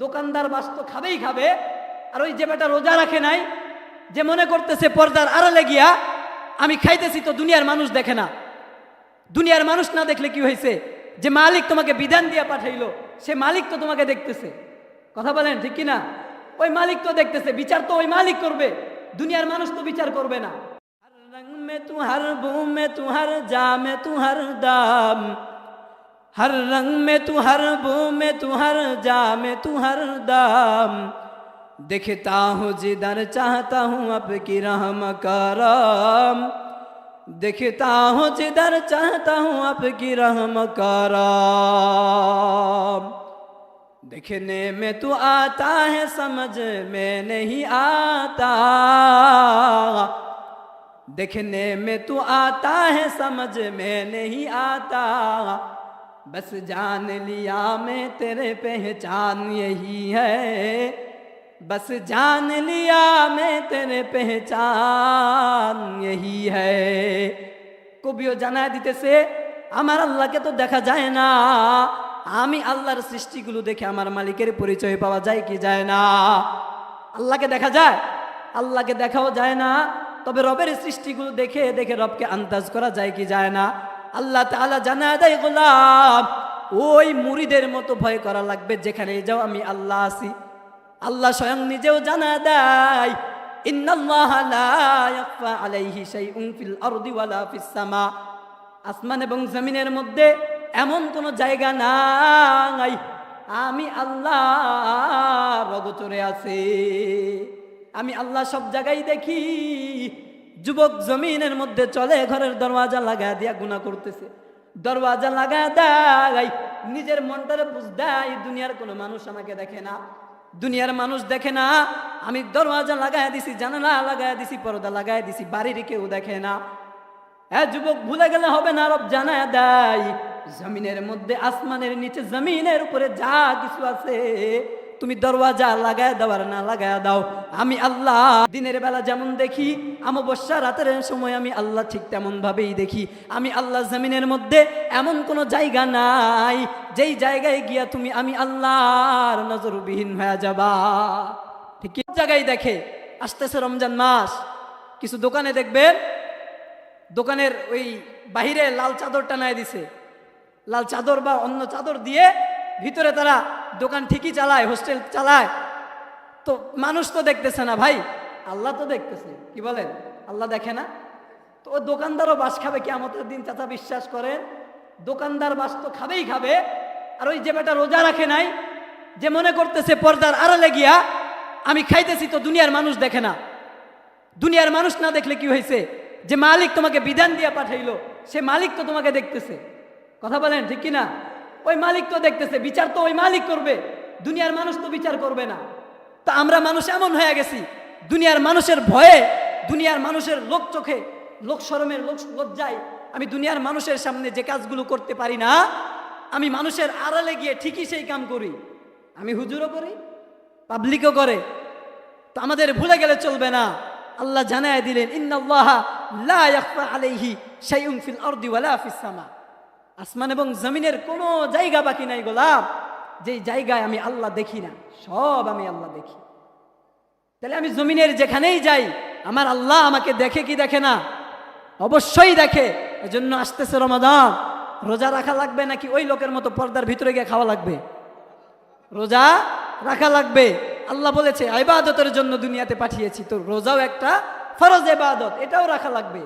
দোকানদার মাছ তো খাবেই খাবে, আর ওই যে বেটা রোজা রাখে নাই, যে মনে করতেছে পর্দার আড়ালে গিয়া, আমি খাইতেছি তো দুনিয়ার মানুষ দেখে না। দুনিয়ার মানুষ না দেখলে কি হয়েছে? যে মালিক তোমাকে বিধান দিয়ে পাঠাইলো, সে মালিক তো তোমাকে দেখতেছে। কথা বলেন, ঠিক কিনা? ওই মালিক তো দেখতেছে, বিচার তো ওই মালিক করবে, দুনিয়ার মানুষ তো বিচার করবে না। রং মে তু হর মে দাম। हर रंग में तू हर बू में तू हर जा में तू हर दाम। दिखता हूँ जिधर चाहता हूँ अब की रहम करम दिखता हूँ जिधर चाहता हूँ अब की रहम करम दिखने में तू आता है, समझ में नहीं आता। दिखने में तू आता है, समझ में नहीं आता। بس جان لیا میں تیرے پہچان یہی ہے بس جان لیا میں تیرے پہچان یہی ہے কবিও জানায় দিতেছে আমার আল্লাহকে তো দেখা যায় না। আমি আল্লাহর সৃষ্টিগুলো দেখে আমার মালিকের পরিচয় পাওয়া যায় কি যায় না? আল্লাহকে দেখা যায়? আল্লাহকে দেখাও যায় না। তবে রবের সৃষ্টিগুলো দেখে দেখে রবকে আন্দাজ করা যায় কি যায় না? আল্লাহ তাআলা জানা দেয়, গোলাম, ওই মুড়িদের মতো ভয় করা লাগবে, যেখানে যাও আমি আল্লাহ আছি। আল্লাহ স্বয়ং নিজেও জানা দেয় আসমান এবং জমিনের মধ্যে এমন কোনো জায়গা নাই, আমি আল্লাহ রগচরে আছে। আমি আল্লাহ সব জায়গায় দেখি যুবক জমিনের মধ্যে চলে, ঘরের দরওয়াজা লাগা দিয়া গুণা করতেছে। দরওয়াজা লাগা দেয়, নিজের মনটারে বুঝ দেয়, দুনিয়ার কোনো মানুষ আমাকে দেখে না। দুনিয়ার মানুষ দেখে না, আমি দরওয়াজা লাগাই দিছি, জানালা লাগাই দিছি, পর্দা লাগাই দিছি, বাড়ির কেউ দেখে না। হ্যাঁ যুবক, ভুলে গেলে হবে না, রব জানায় দেয়, জমিনের মধ্যে, আসমানের নিচে, জমিনের উপরে যা কিছু আছে তুমি দরওয়াজা লাগায় দেওয়ার না লাগায় দাও। আমি আল্লাহ দিনের বেলা যেমন দেখি, অমাবস্যা রাতের সময় আমি আল্লাহ ঠিক তেমন ভাবেই দেখি। আমি আল্লাহ জমিনের মধ্যে এমন কোনো জায়গা নাই, যেই জায়গায় গিয়া তুমি আমি আল্লাহর নজরবিহীন হয়ে যাবা। ঠিক জায়গায় দেখে, আসতেছে রমজান মাস, কিছু দোকানে দেখবেন দোকানের ওই বাহিরে লাল চাদর টানায় দিছে। লাল চাদর বা অন্য চাদর দিয়ে ভিতরে তারা দোকান ঠিকই চালায়, হোস্টেল চালায়। তো মানুষ তো দেখতেছে না ভাই, আল্লাহ তো দেখতেছে, কি বলেন? আল্লাহ দেখে না? তো ও দোকানদারও বাস খাবে কেমতের দিন চাচা বিশ্বাস করেন, দোকানদার বাস তো খাবেই খাবে, আর ওই যে বেটা রোজা রাখে নাই, যে মনে করতেছে পর্দার আড়ালে গিয়া, আমি খাইতেছি তো দুনিয়ার মানুষ দেখে না। দুনিয়ার মানুষ না দেখলে কি হয়েছে? যে মালিক তোমাকে বিধান দিয়ে পাঠাইলো, সে মালিক তো তোমাকে দেখতেছে। কথা বলেন, ঠিক কিনা? ওই মালিক তো দেখতেছে, বিচার তো ওই মালিক করবে। দুনিয়ার মানুষ তো বিচার করবে না। তা আমরা মানুষ এমন হয়ে গেছি, দুনিয়ার মানুষের ভয়ে, দুনিয়ার মানুষের লোক চোখে, লোক শরমের লোক লজ্জায় আমি দুনিয়ার মানুষের সামনে যে কাজগুলো করতে পারি না, আমি মানুষের আড়ালে গিয়ে ঠিকই সেই কাম করি। আমি হুজুরও করি পাবলিকও করে। তো আমাদের ভুলে গেলে চলবে না। আল্লাহ জানায় দিলেন, ইন্নাল্লাহা লা আলাইহি শাইউন ফিল আরদি ফিস সামা। আসমান এবং জমিনের কোনো জায়গা বাকি নাই গোলাপ যেই জায়গায় আমি আল্লাহ দেখি না, সব আমি আল্লাহ দেখি। তাহলে আমি জমিনের যেখানেই যাই, আমার আল্লাহ আমাকে দেখে কি দেখে না? অবশ্যই দেখে। এজন্য আসতেছে রমাদান। রোজা রাখা লাগবে নাকি ওই লোকের মতো পর্দার ভিতরে গিয়ে খাওয়া লাগবে? রোজা রাখা লাগবে। আল্লাহ বলেছে, ইবাদতের জন্য দুনিয়াতে পাঠিয়েছি। তো রোজাও একটা ফরজ এবাদত এটাও রাখা লাগবে।